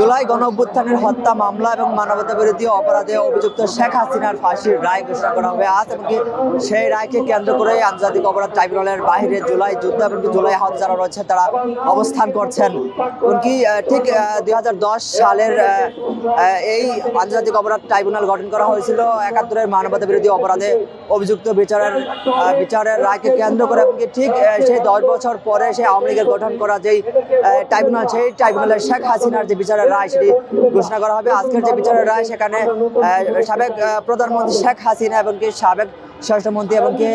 জুলাই গণ অভ্যুত্থানের হত্যা মামলা এবং মানবতা বিরোধী অপরাধে অভিযুক্ত শেখ হাসিনার ফাঁসির রায় ঘোষণা করা হবে আজ, এমনকি সেই রায়কে কেন্দ্র করে আন্তর্জাতিক অপরাধ ট্রাইব্যুনালের বাইরে জুলাই যুদ্ধ এমনকি জুলাই আহত যারা রয়েছে, তারা অবস্থান করছেন। এমনকি ঠিক দুই হাজার দশ সালের এই আন্তর্জাতিক অপরাধ ট্রাইব্যুনাল গঠন করা হয়েছিল। একাত্তরের মানবতা বিরোধী অপরাধে অভিযুক্ত বিচারের বিচারের রায়কে কেন্দ্র করে, এমনকি ঠিক সেই দশ বছর পরে সেই আওয়ামী লীগের গঠন করা যেই ট্রাইব্যুনাল, সেই ট্রাইব্যুনালের শেখ হাসিনার যে বিচারের রায় সেটি ঘোষণা করা হবে। আজকের যে বিচারের রায়, সেখানে সাবেক প্রধানমন্ত্রী শেখ হাসিনা এবং কি সাবেক স্বরাষ্ট্রমন্ত্রী এবং কি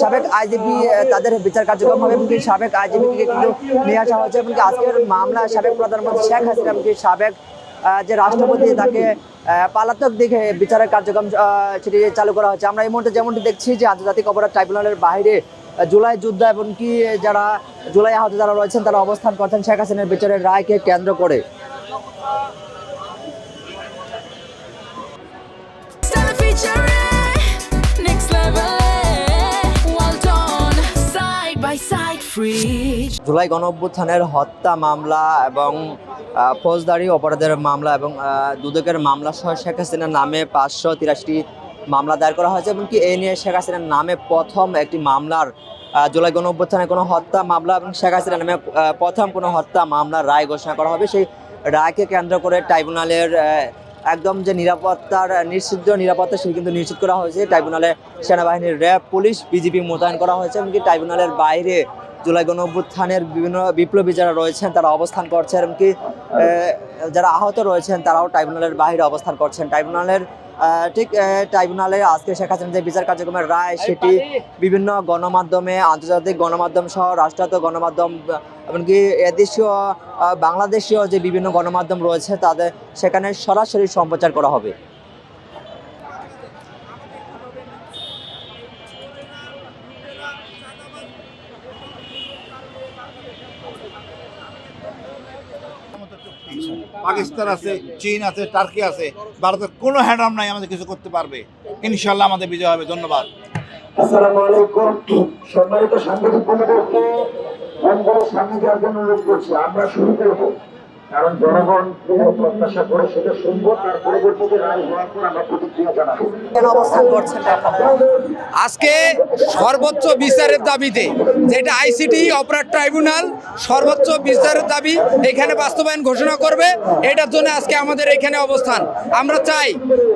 সাবেক আইজিপি তাদের বিচার কার্যক্রম হবে এবং কি সাবেক আইজিপিকে কিন্তু নিয়ে আসা হয়েছে এবং কি আজকের মামলা সাবেক প্রধানমন্ত্রী শেখ হাসিনা এবং কি সাবেক যে রাষ্ট্রপতি, তাকে পালাতক দিকে বিচারের কার্যক্রম সেটি চালু করা হচ্ছে আমরা এই মুহূর্তে যেমনটি দেখছি যে আন্তর্জাতিক অপরাধ ট্রাইব্যুনালের বাইরে জুলাই যুদ্ধ এবং কি যারা, জুলাই আহত যারা রয়েছেন, তারা অবস্থান করছেন শেখ হাসিনার বিচারের রায়কে কেন্দ্র করে। জুলাই গণ অভ্যুত্থানের হত্যা মামলা এবং ফৌজদারি অপরাধের মামলা এবং দুদকের মামলা সহ শেখ হাসিনার নামে পাঁচশো তিরাশিটি মামলা দায়ের করা হয়েছে এবং কি এই নিয়ে শেখ হাসিনার নামে প্রথম একটি মামলার জুলাই গণ অভ্যুত্থানের কোনো হত্যা মামলা এবং শেখ হাসিনার নামে প্রথম কোনো হত্যা মামলার রায় ঘোষণা করা হবে। সেই রায়কে কেন্দ্র করে ট্রাইব্যুনালের একদম যে নিরাপত্তার নিশ্চিত নিরাপত্তা সেটি কিন্তু নিশ্চিত করা হয়েছে। ট্রাইব্যুনালে সেনাবাহিনীর র্যাব, পুলিশ, বিজিবি মোতায়েন করা হয়েছে। এমনকি ট্রাইব্যুনালের বাইরে জুলাই গণ অভ্যুত্থানের বিভিন্ন বিপ্লবী যারা রয়েছেন তারা অবস্থান করছেন এমনকি যারা আহত রয়েছেন তারাও ট্রাইব্যুনালের বাইরে অবস্থান করছেন। ট্রাইব্যুনালের ঠিক ট্রাইব্যুনালে আজকে শেখ হাসিনার যে বিচার কার্যক্রমের রায় সেটি বিভিন্ন গণমাধ্যমে আন্তর্জাতিক গণমাধ্যম সহ রাষ্ট্রায়ত্ত গণমাধ্যম এমনকি এদেশীয় বাংলাদেশীয় যে বিভিন্ন গণমাধ্যম রয়েছে তাদের সেখানে সরাসরি সম্প্রচার করা হবে। পাকিস্তান আছে, চীন আছে, টার্কি আছে, ভারতের কোনো হ্যান্ডাম নাই, আমাদের কিছু করতে পারবে। ইনশাল্লাহ আমাদের বিজয় হবে, ধন্যবাদ। সম্মানিত সাংবাদিক আমরা শুরু করব। কারণ জনগণ প্রত্যাশা করে সেটা শুনব তার পরবর্তীতে রায় হওয়ার পর আমরা প্রতিক্রিয়া জানাব। অবস্থান করছেন আজকে সর্বোচ্চ বিচারের দাবিতে যেটা আইসিটি অপরাধ ট্রাইব্যুনাল সর্বোচ্চ বিচারের দাবি এখানে বাস্তবায়ন ঘোষণা করবে এটার জন্য আজকে আমাদের এখানে অবস্থান। আমরা চাই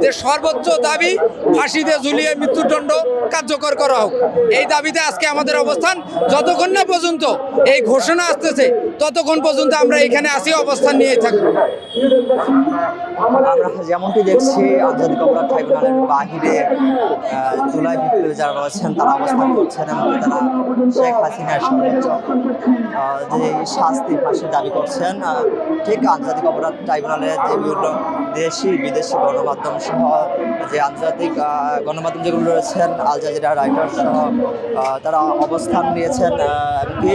যে সর্বোচ্চ দাবি ফাঁসিতে ঝুলিয়ে মৃত্যুদণ্ড কার্যকর করা হোক। এই দাবিতে আজকে আমাদের অবস্থান যতক্ষণ না পর্যন্ত এই ঘোষণা আসতেছে ততক্ষণ পর্যন্ত আমরা এখানে আসি, অবস্থান নিয়ে থাকব আমরা যেমনটি দেখছি, আন্তর্জাতিক অপরাধ ট্রাইব্যুনালের বাহিরে জুলাই, বিপ্লবী যারা রয়েছেন, তারা অবস্থান করছেন এবং তারা শেখ হাসিনার যে শাস্তি ফাঁসির দাবি করছেন ঠিক আন্তর্জাতিক অপরাধ ট্রাইব্যুনালের যে বিভিন্ন দেশি বিদেশি গণমাধ্যম সহ যে আন্তর্জাতিক গণমাধ্যম যেগুলো রয়েছেন, আল জাজিরা রাইটার সহ তারা অবস্থান নিয়েছেন এমনকি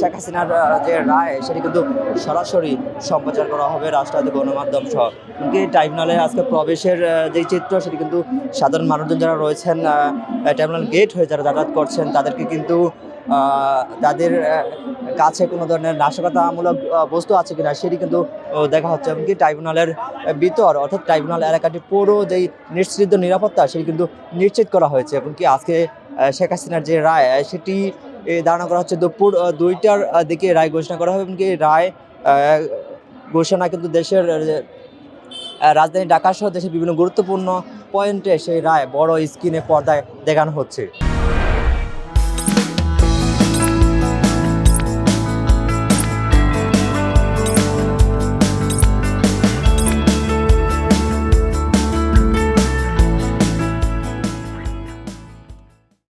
শেখ হাসিনার যে রায়, সেটি কিন্তু সরাসরি সম্প্রচার করা হবে রাষ্ট্রায়ত্ত গণমাধ্যম সহ। এমনকি ট্রাইব্যুনালে আজকে প্রবেশের যে চিত্র, সেটি কিন্তু সাধারণ মানুষজন যারা রয়েছেন ট্রাইব্যুনাল গেট হয়ে যারা যাতায়াত করছেন, তাদেরকে কিন্তু তাদের কাছে কোনো ধরনের নাশকতামূলক বস্তু আছে কিনা সেটি কিন্তু দেখা হচ্ছে। এমনকি ট্রাইব্যুনালের ভিতর, অর্থাৎ ট্রাইব্যুনাল এলাকাটি পুরো যেই নিশ্চিত নিরাপত্তা, সেটি কিন্তু নিশ্চিত করা হয়েছে। এমনকি আজকে শেখ হাসিনার যে রায় সেটি ধারণা করা হচ্ছে দুপুর দুইটার দিকে রায় ঘোষণা করা হবে। এমনকি রায় ঘোষণা কিন্তু দেশের রাজধানী ঢাকা সহ দেশের বিভিন্ন গুরুত্বপূর্ণ পয়েন্টে সেই রায় বড় স্ক্রিনে পর্দায় দেখানো হচ্ছে।